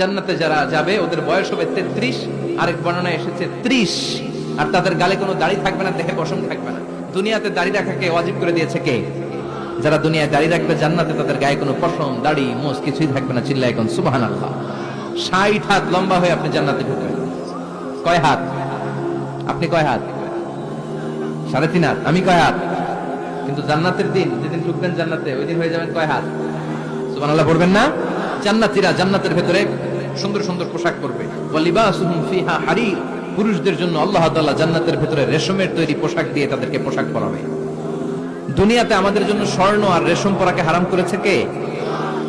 জান্নাতে যারা যাবে, ওদের বয়স হবে তেত্রিশ, আরেক বর্ণনায় এসেছে ত্রিশ। আর তাদের গালে কোনো দাড়ি থাকবে না, দেহে পশম থাকবে না। দুনিয়াতে দাড়ি রাখাকে ওয়াজিব করে দিয়েছে কে? যারা দুনিয়ায় দাড়ি রাখবে, জান্নাতে তাদের গায়ে কোনো পশম, দাড়ি, মোষ কিছুই থাকবে না চিল্লা এখন সুবাহান আল্লাহ ষাট হাত লম্বা হয়ে আপনি জান্নাতে ঢুকবেন। কয় হাত? আপনি কয় হাত? সাড়ে তিন হাত। আমি কয় হাত? কিন্তু জান্নাতের দিন, যেদিন ঢুকবেন জান্নাতে, ওই দিন হয়ে যাবেন কয় হাত? সুবহানাল্লাহ পড়বেন না? জান্নাতীরা জান্নাতের ভেতরে সুন্দর সুন্দর পোশাক পরবে। পুরুষদের জন্য আল্লাহ তাআলা জান্নাতের ভেতরে রেশমের তৈরি পোশাক দিয়ে তাদেরকে পোশাক পরাবে। দুনিয়াতে আমাদের জন্য স্বর্ণ আর রেশম পরাকে হারাম করেছে কে?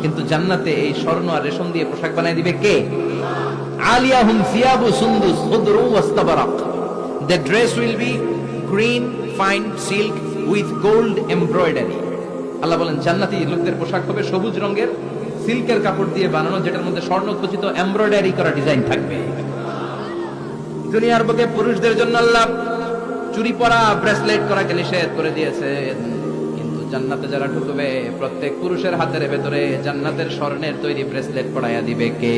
কিন্তু জান্নাতে এই স্বর্ণ আর রেশম দিয়ে পোশাক বানায় দিবে কে? আলিয়াহুম সিয়াবু সুন্দুস খুদরু ওয়াস্তাবারাক। The dress will be green fine silk with gold embroidery Allah বলেন, জান্নাতি লোকদের পোশাক হবে সবুজ রঙের সিল্কের কাপড় দিয়ে বানানো, যেটার মধ্যে স্বর্ণ খচিত এমব্রয়ডারি করা ডিজাইন থাকবে। দুনিয়ার বুকে পুরুষদের জন্য আল্লাহ চুরি পরা ব্রেসলেট করাকে নিষেধ করে দিয়েছে। কিন্তু জান্নাতে যারা ঢুকবে, প্রত্যেক পুরুষের হাতের ভেতরে জান্নাতের স্বর্ণের তৈরি ব্রেসলেট পরাইয়া দিবে কে?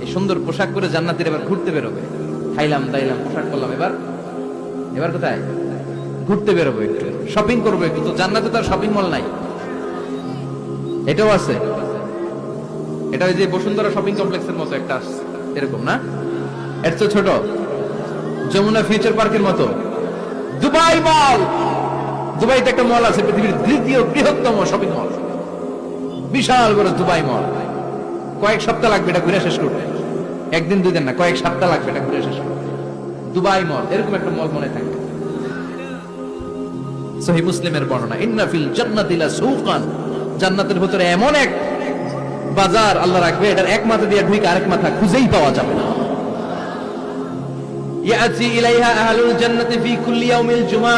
এই সুন্দর পোশাক পরে জান্নাতের এবার ঘুরতে বেরোবে। খাইলাম, দাইলাম, পোশাক করলাম এবার? এবার কোথায়? ঘুরতে বেরোবো একটু। শপিং করব একটু। তো জান্নাতে তার শপিং মল নাই। এটাও আছে। এটা ওই যে বসুন্ধরা শপিং কমপ্লেক্সের মতো একটা। এরকম না? এর তো ছোট। যমুনা ফিউচার পার্কের মতো। দুবাই মল দুবাইতে একটা মল আছে, পৃথিবীর দ্বিতীয় বৃহত্তম শপিং মল বিশাল বড় দুবাই মল কয়েক সপ্তাহ লাগবে এটা ঘুরে শেষ করতে। একদিন দুই দিন না, কয়েক সপ্তাহ লাগবে এটা ঘুরে শেষ করতে। দুবাই মল এরকম একটা মল মনে থাকবে সহি মুসলিমের বর্ণনা, ইন্না ফিল জান্নাতি লা সুকান জান্নাতের ভিতরে এমন এক বাজার আল্লাহ রাখবে, এটার এক মাথা দিয়ে ঢুকে আরেক মাথা খুঁজেই পাওয়া যাবে না। ইয়াতি ইলাইহা আহলুল জান্নাতি ফি কুল্লি ইয়াউমিল জুমআ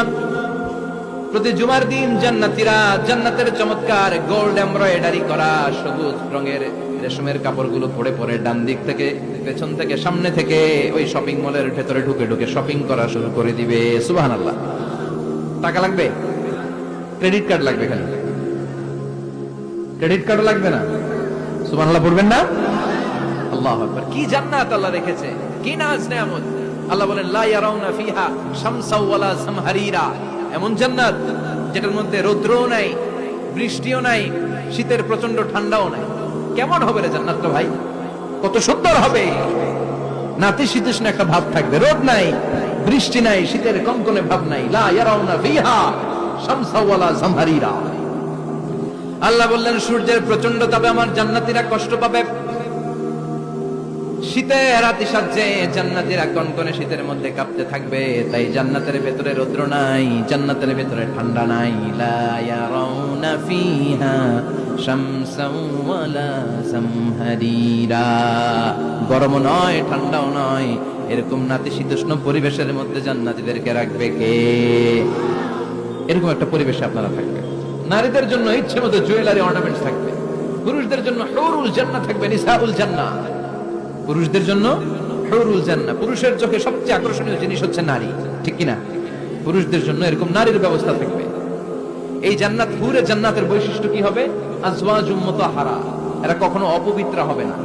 প্রতি জুমার দিন জান্নাতীরা জান্নাতের চমৎকার গোল্ড এমব্রয়ডারি করা, সবুজ রঙের রেশমের কাপড়গুলো পরে পরে ডান দিক থেকে, পেছন থেকে, সামনে থেকে ওই শপিং মলের ভেতরে ঢুকে ঢুকে শপিং করা শুরু করে দিবে। সুবহানাল্লাহ। টাকা লাগবে? ক্রেডিট কার্ড লাগবে খালি। ক্রেডিট কার্ড লাগবে না। সুবহানাল্লাহ, পড়বেন না? আল্লাহ কি জান্নাত আল্লাহ রেখেছে? কি নাজ, নেয়ামত? আল্লাহ বলেন, লা ইয়ারাউনা ফিহা শামসাও ওয়ালা সামহারিরা। এমন জান্নাত যেটার মধ্যে রৌদ্রও নাই, বৃষ্টিও নাই, শীতের প্রচণ্ড ঠান্ডাও নাই। কেমন হবে রে জান্নাতটা ভাই? কত সুন্দর হবে। নাতি নাতিশীতোষ্ণ একটা ভাব থাকবে, রোদ নাই, বৃষ্টি নাই, শীতের কনকনে ভাব নাই। লা ইয়ারাউনা ফিহা শামসাও ওয়ালা সামহারিরা। আল্লাহ বললেন, সূর্যের প্রচণ্ড তাপে আমার জান্নাতীরা কষ্ট পাবে। শীতে রাতি সাজে জান্নাতীরা কনকনে শীতের মধ্যে কাঁপতে থাকবে। তাই জান্নাতের ভেতরে রৌদ্র নাই, জান্নাতের ভেতরে ঠান্ডা নাই। লা ইয়ারাউনা ফিহা শামসাও ওয়ালা জামহারিরা। গরম নয়, ঠান্ডাও নয়। এরকম নাতিশীতোষ্ণ পরিবেশের মধ্যে জান্নাতীদেরকে রাখবে কে? এরকম একটা পরিবেশে আপনারা থাকবেন। নারীদের জন্য ইচ্ছে মতো জুয়েলারি অর্নামেন্টস থাকবে। পুরুষদের জন্য হৌরুল জান্না থাকবে, নিসাউল জান্না পুরুষদের জন্য হৌরুল জান্না পুরুষের চোখে সবচেয়ে আকর্ষণীয় জিনিস হচ্ছে নারী, ঠিক কিনা? পুরুষদের জন্য এরকম নারীর ব্যবস্থা থাকবে। এই জান্নাত, হুরে জান্নাতের বৈশিষ্ট্য কি হবে? আজওয়াজ উম্মত হারা এরা কখনো অপবিত্র হবে না।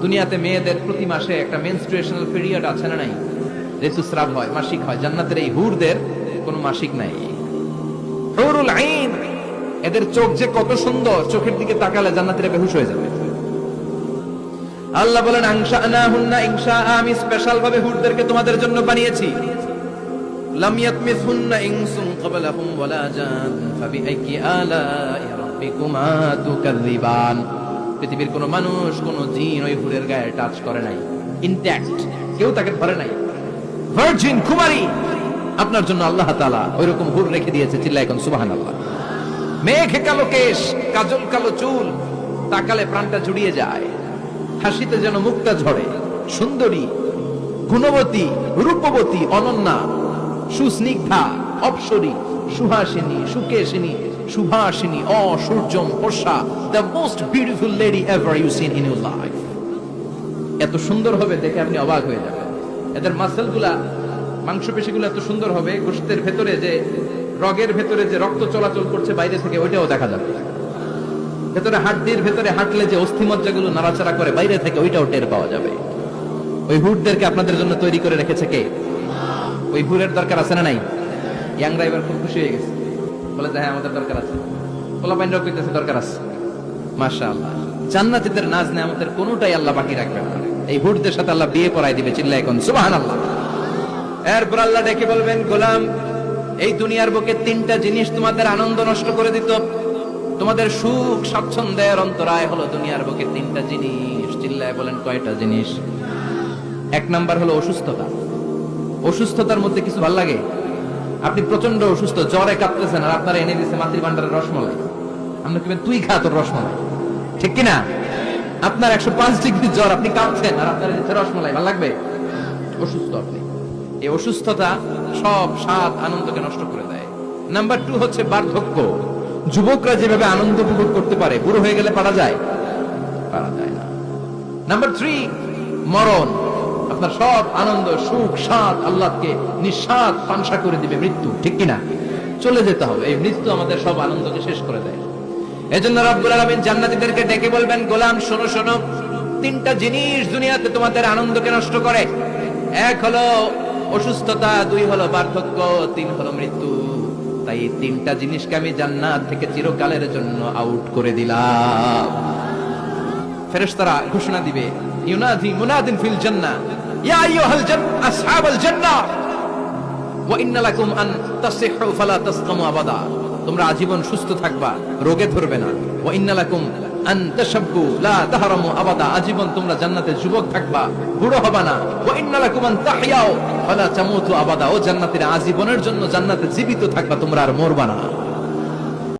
দুনিয়াতে মেয়েদের প্রতি মাসে একটা মেনস্ট্রুয়েশনাল পিরিয়ড আছে না নাই? ঋতুস্রাব হয়, মাসিক হয়। জান্নাতের এই হুরদের কোনো মাসিক নাই। হুরুল আইন। এদের চোখ যে কত সুন্দর, চোখের দিকে তাকালে জান্নাতীরা বেহুশ হয়ে যাবে। আল্লাহ বলেন আংশা না হুন্না ইংশা আমি স্পেশাল ভাবে হুরদেরকে তোমাদের জন্য বানিয়েছি। ওয়ালা জান রাব্বিকুমা পৃথিবীর কোনো মানুষ, কোনো জিন ওই হুরের গায়ে টাচ করে নাই। ইনট্যাক্ট কেউ তাকে ধরে নাই। ভার্জিন কুমারী, আপনার জন্য আল্লাহ তাআলা ওইরকম হুর রেখে দিয়েছে চিল্লা এখন সুবহানাল্লাহ। মেঘে কালো কেশ, কাজল কালো চুল, তাকালে প্রাণটা জুড়িয়ে যায়। হাসিতে যেন মুক্তা ঝরে। সুন্দরী, গুণবতী, রূপবতী, অনন্যা, সুস্নিগ্ধা, অপসরী, সুহাসিনী, সুকেশিনী সুভাষিনী অসূর্যম পোষা the most beautiful lady ever you seen in your life এত সুন্দর হবে দেখে আপনি অবাক হয়ে যাবেন। এদের মাসেলগুলা মাসেলগুলা, মাংসপেশিগুলো এত সুন্দর হবে, গোষ্ঠের ভেতরে যে রগের ভেতরে যে রক্ত চলাচল করছে বাইরে থেকে, ওইটাও দেখা যাবে। ভেতরে হাড্ডির ভেতরে হাঁটলে যে অস্থিমজ্জাগুলো নাড়াচাড়া করে বাইরে থেকে, ওইটাও টের পাওয়া যাবে। ওই হুডদেরকে আপনাদের জন্য তৈরি করে রেখেছে কে? ওই হুরের দরকার আছে না নাই? ইয়াংরা এবার খুব খুশি হয়ে গেছে। বলে যে হ্যাঁ আমাদের দরকার আছে। কইতেছে, দরকার আছে। মাশা আল্লাহ নাজ কোনোটাই আল্লাহ বাকি রাখবে না। এই হুডদের সাথে আল্লাহ বিয়ে পড়াই দিবে চিল্লা এখন আল্লাহ এরপর আল্লাহ ডেকে বলবেন, গোলাম এই দুনিয়ার বুকে তিনটা জিনিস তোমাদের আনন্দ নষ্ট করে দিত। তোমাদের সুখ স্বাচ্ছন্দ্যের অন্তরায় হলো দুনিয়ার বুকে তিনটা জিনিস। চিল্লায় বলেন কয়টা জিনিস? এক নাম্বার হলো অসুস্থতা। অসুস্থতার মধ্যে কিছু ভালো লাগে? আপনি প্রচণ্ড অসুস্থ, জ্বরে কাঁপতেছেন আর আপনারা এনে দিচ্ছে মাতৃ ভান্ডারের রসমলাই আপনি কিবেন তুই খা তোর রসমলাই। ঠিক কিনা? আপনার একশো পাঁচ ডিগ্রি জ্বর, আপনি কাঁপছেন আর আপনার রসমলাই, ভালো লাগবে? অসুস্থ আপনি। এই অসুস্থতা সব স্বাদ আনন্দকে নষ্ট করে দেয়। নাম্বার টু হচ্ছে বার্ধক্য। যুবকরা যেভাবে আনন্দ উপভোগ করতে পারে, বুড়ো হয়ে গেলে পারা যায়? পারা যায় না। নাম্বার থ্রি মরণ। আপনার সব আনন্দ, সুখ, স্বাদ আল্লাহকে নিঃস্বাদ পানসা করে দিবে মৃত্যু, ঠিক কিনা? চলে যেতে হবে। এই মৃত্যু আমাদের সব আনন্দকে শেষ করে দেয়। এজন্য রব্বুল আলামিন জান্নাতীদেরকে ডেকে বলবেন, গোলাম, শোনো শোনো। তিনটা জিনিস দুনিয়াতে তোমাদের আনন্দকে নষ্ট করে। এক হলো অসুস্থতা দুই হলো বার্ধক্য, তিন হলো মৃত্যু। তাই তিনটা জিনিসকে আমি জান্নাত থেকে চিরকালের জন্য আউট করে দিলাম। ফেরেশতারা ঘোষণা দিবে, ইউনাদি মুনাদিন ফিল ইয়া আইয়ুহাল ওয়া ইন্না লাকুম আন ফালা তাসকামু আবাদা। তোমরা আজীবন সুস্থ থাকবা, রোগে ধরবে না। ওয়া ইন্না লাকুম আজীবন তোমরা জান্নাতে থাকবা না। আবাদা। ও জান্নাতীরা, আজীবনের জন্য জান্নাতে জীবিত থাকবা, তোমরা আর মরবা না।